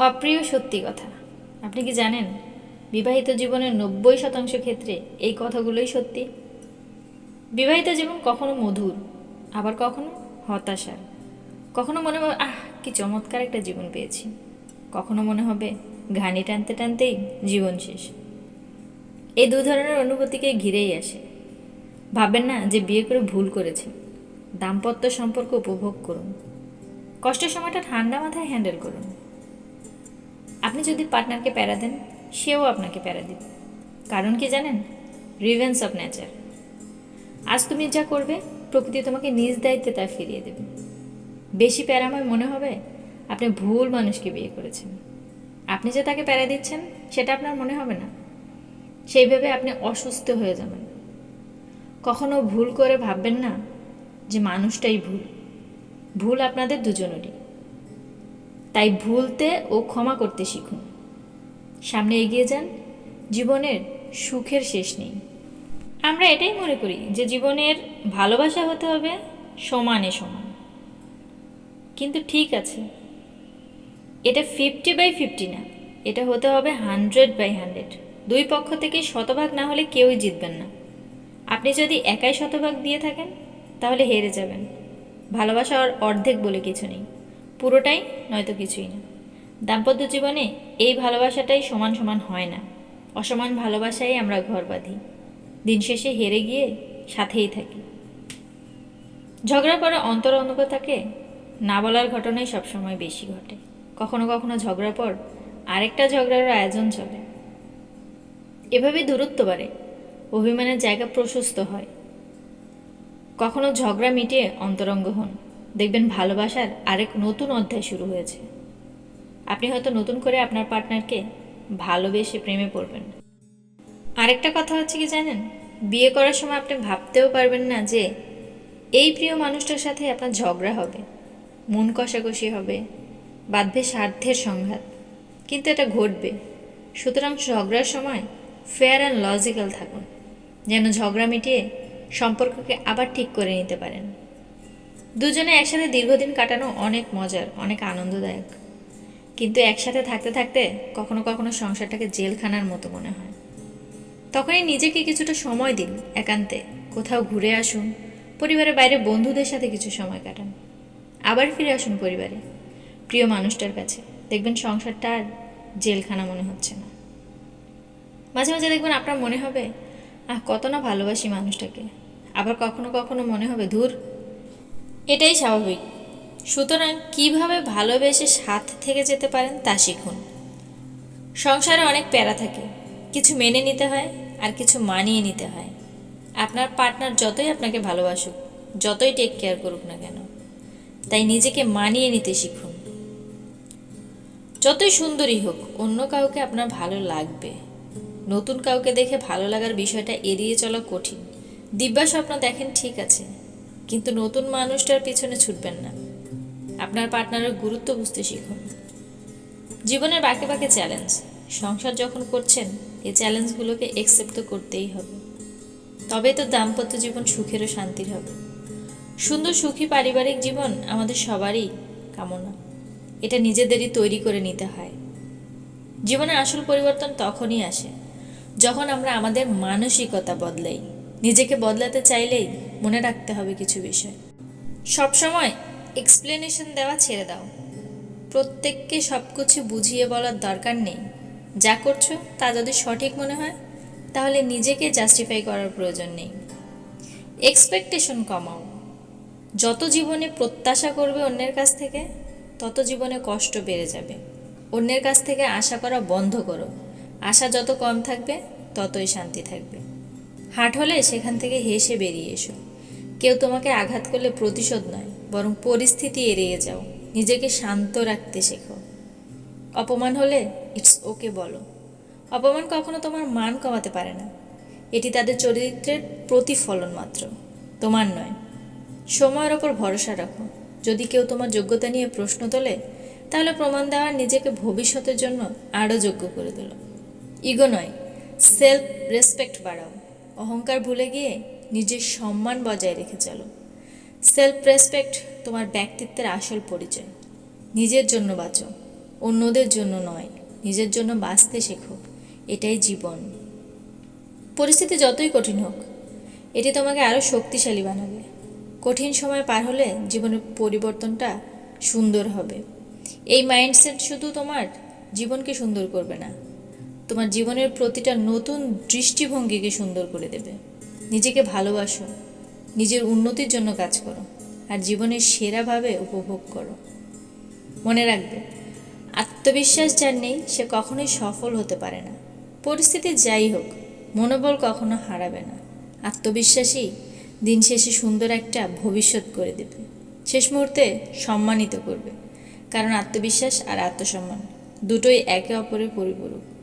অপ্রিয় সত্যি কথা। আপনি কি জানেন, বিবাহিত জীবনের নব্বই শতাংশ ক্ষেত্রে এই কথাগুলোই সত্যি? বিবাহিত জীবন কখনো মধুর, আবার কখনো হতাশার। কখনো মনে হবে, আহ, কি চমৎকার একটা জীবন পেয়েছি। কখনো মনে হবে, ঘানি টানতে টানতেই জীবন শেষ। এই দু ধরনের অনুভূতিকে ঘিরেই আসে। ভাববেন না যে বিয়ে করে ভুল করেছে দাম্পত্য সম্পর্ক উপভোগ করুন। কষ্টের সময়টা ঠান্ডা মাথায় হ্যান্ডেল করুন। আপনি যদি পার্টনারকে প্যারা দেন, সেও আপনাকে প্যারা দিবে। কারণ কি জানেন? রিভেন্স অফ নেচার আজ তুমি যা করবে, প্রকৃতি তোমাকে নিজ দায়িত্বে তা ফিরিয়ে দেবে। বেশি প্যারাময় মনে হবে, আপনি ভুল মানুষকে বিয়ে করেছেন। আপনি যে তাকে প্যারা দিচ্ছেন, সেটা আপনার মনে হবে না। সেইভাবে আপনি অসুস্থ হয়ে যাবেন। কখনো ভুল করে ভাববেন না যে মানুষটাই ভুল। ভুল আপনাদের দুজনেরই। তাই ভুলতে ও ক্ষমা করতে শিখুন। সামনে এগিয়ে যান, জীবনের সুখের শেষ নেই। আমরা এটাই মনে করি যে জীবনের ভালোবাসা হতে হবে সমানে সমান। কিন্তু ঠিক আছে, এটা ফিফটি বাই ফিফটি না, এটা হতে হবে হান্ড্রেড বাই হান্ড্রেড দুই পক্ষ থেকে শতভাগ না হলে কেউই জিতবেন না। আপনি যদি একাই শতভাগ দিয়ে থাকেন, তাহলে হেরে যাবেন। ভালোবাসার অর্ধেক বলে কিছু নেই। পুরোটাই নয়তো কিছুই না। দাম্পত্য জীবনে এই ভালোবাসাটাই সমান সমান হয় না। অসমান ভালোবাসায় আমরা ঘর বাঁধি। দিন শেষে হেরে গিয়ে সাথেই থাকি। ঝগড়া পরে অন্তর থাকে। না বলার ঘটনাই সবসময় বেশি ঘটে। কখনো কখনো ঝগড়ার পর আরেকটা ঝগড়ার আয়োজন চলে। এভাবেই দূরত্ব বাড়ে। অভিমানের জায়গা প্রশস্ত হয়। কখনো ঝগড়া মিটিয়ে অন্তরঙ্গ হন। দেখবেন ভালোবাসার আরেক নতুন অধ্যায় শুরু হয়েছে। আপনি হয়তো নতুন করে আপনার পার্টনারকে ভালোবেসে প্রেমে পড়বেন। আরেকটা কথা হচ্ছে কি জানেন? বিয়ে করার সময় আপনি ভাবতেও পারবেন না যে এই প্রিয় মানুষটার সাথে আপনার ঝগড়া হবে, মন কষাকষি হবে, বাঁধবে স্বার্থের সংঘাত। কিন্তু এটা ঘটবে। সুতরাং ঝগড়ার সময় ফেয়ার অ্যান্ড লজিক্যাল থাকুন, যেন ঝগড়া মিটিয়ে সম্পর্ককে আবার ঠিক করে নিতে পারেন। দুজনে একসাথে দীর্ঘদিন কাটানো অনেক মজার, অনেক আনন্দদায়ক। কিন্তু একসাথে থাকতে থাকতে কখনো কখনো সংসারটাকে জেলখানার মতো মনে হয়। তখনই নিজেকে কিছুটা সময় দিন একান্তে, কোথাও ঘুরে আসুন, পরিবারের বাইরে বন্ধুদের সাথে কিছু সময় কাটান। আবার ফিরে আসুন পরিবারে, প্রিয় মানুষটার কাছে। দেখবেন সংসারটা আর জেলখানা মনে হচ্ছে না। মাঝে মাঝে দেখবেন আপনার মনে হবে, আহ, কত না ভালোবাসি মানুষটাকে। আবার কখনো কখনো মনে হবে, ধুর এটাই স্বাভাবিক। সুতরাং কীভাবে ভালোবেসে সাথ থেকে যেতে পারেন তা শিখুন। সংসারে অনেক প্যারা থাকে। কিছু মেনে নিতে হয় আর কিছু মানিয়ে নিতে হয়। আপনার পার্টনার যতই আপনাকে ভালোবাসুক, যতই টেক কেয়ার করুক না কেন, তাই নিজেকে মানিয়ে নিতে শিখুন। যতই সুন্দরী হোক, অন্য কাউকে আপনার ভালো লাগবে। নতুন কাউকে দেখে ভালো লাগার বিষয়টা এড়িয়ে চলা কঠিন। দিব্যা স্বপ্ন দেখেন ঠিক আছে। কিন্তু নতুন মানুষটার পিছনে ছুটবেন না। আপনার পার্টনারের গুরুত্ব বুঝতে শিখুন। জীবনের বাঁকে বাঁকে চ্যালেঞ্জ। সংসার যখন করছেন, এই চ্যালেঞ্জগুলোকে একসেপ্ট তো করতেই হবে। তবেই তো দাম্পত্য জীবন সুখের ও শান্তির হবে। সুন্দর সুখী পারিবারিক জীবন আমাদের সবারই কামনা। এটা নিজেদেরই তৈরি করে নিতে হয়। জীবনের আসল পরিবর্তন তখনই আসে, যখন আমরা আমাদের মানসিকতা বদলাই। নিজেকে বদলাতে চাইলেই মনে রাখতে হবে কিছু বিষয়। সবসময় এক্সপ্লেনেশন দেওয়া ছেড়ে দাও। প্রত্যেককে সব কিছু বুঝিয়ে বলার দরকার নেই। যা করছ তা যদি সঠিক মনে হয়, তাহলে নিজেকে জাস্টিফাই করার প্রয়োজন নেই। এক্সপেকটেশন কমাও। যত জীবনে প্রত্যাশা করবে অন্যের কাছ থেকে, তত জীবনে কষ্ট বেড়ে যাবে। অন্যের কাছ থেকে আশা করা বন্ধ করো। আশা যত কম থাকবে, ততই শান্তি থাকবে। হাট হলে সেখান থেকে হেসে বেরিয়ে এসো। কেউ তোমাকে আঘাত করলে প্রতিশোধ নয়, বরং পরিস্থিতি এড়িয়ে যাও, নিজেকে শান্ত রাখতে শেখো। অপমান হলে ইটস ওকে বলো। অপমান কখনো তোমার মান কমাতে পারে না। এটি তাদের চরিত্রের প্রতিফলন মাত্র, তোমার নয়। সময়ের ওপর ভরসা রাখো। যদি কেউ তোমার যোগ্যতা নিয়ে প্রশ্ন তোলে, তাহলে প্রমাণ দেওয়ার নিজেকে ভবিষ্যতের জন্য আরও যোগ্য করে দিল ইগো নয় সেলফ রেসপেক্ট বাড়াও। অহংকার ভুলে গিয়ে নিজের সম্মান বজায় রেখে চলো। সেলফ রেসপেক্ট তোমার ব্যক্তিত্বের আসল পরিচয়। নিজের জন্য বাঁচো, অন্যদের জন্য নয়, নিজের জন্য বাঁচতে শেখো, এটাই জীবন। পরিস্থিতি যতই কঠিন হোক, এটি তোমাকে আরও শক্তিশালী বানাবে। কঠিন সময় পার হলে জীবনের পরিবর্তনটা সুন্দর হবে। এই মাইন্ডসেট শুধু তোমার জীবনকে সুন্দর করবে না তোমার জীবনের প্রতিটা নতুন দৃষ্টিভঙ্গিকে সুন্দর করে দেবে। নিজেকে ভালোবাসো, নিজের উন্নতির জন্য কাজ করো, আর জীবনের সেরাভাবে উপভোগ করো। মনে রাখবে, আত্মবিশ্বাস যার নেই, সে কখনোই সফল হতে পারে না। পরিস্থিতি যাই হোক, মনোবল কখনো হারাবে না। আত্মবিশ্বাসী দিন শেষে সুন্দর একটা ভবিষ্যৎ করে দেবে। শেষ মুহূর্তে সম্মানিত করবে, কারণ আত্মবিশ্বাস আর আত্মসম্মান দুটোই একে অপরের পরিপূরক।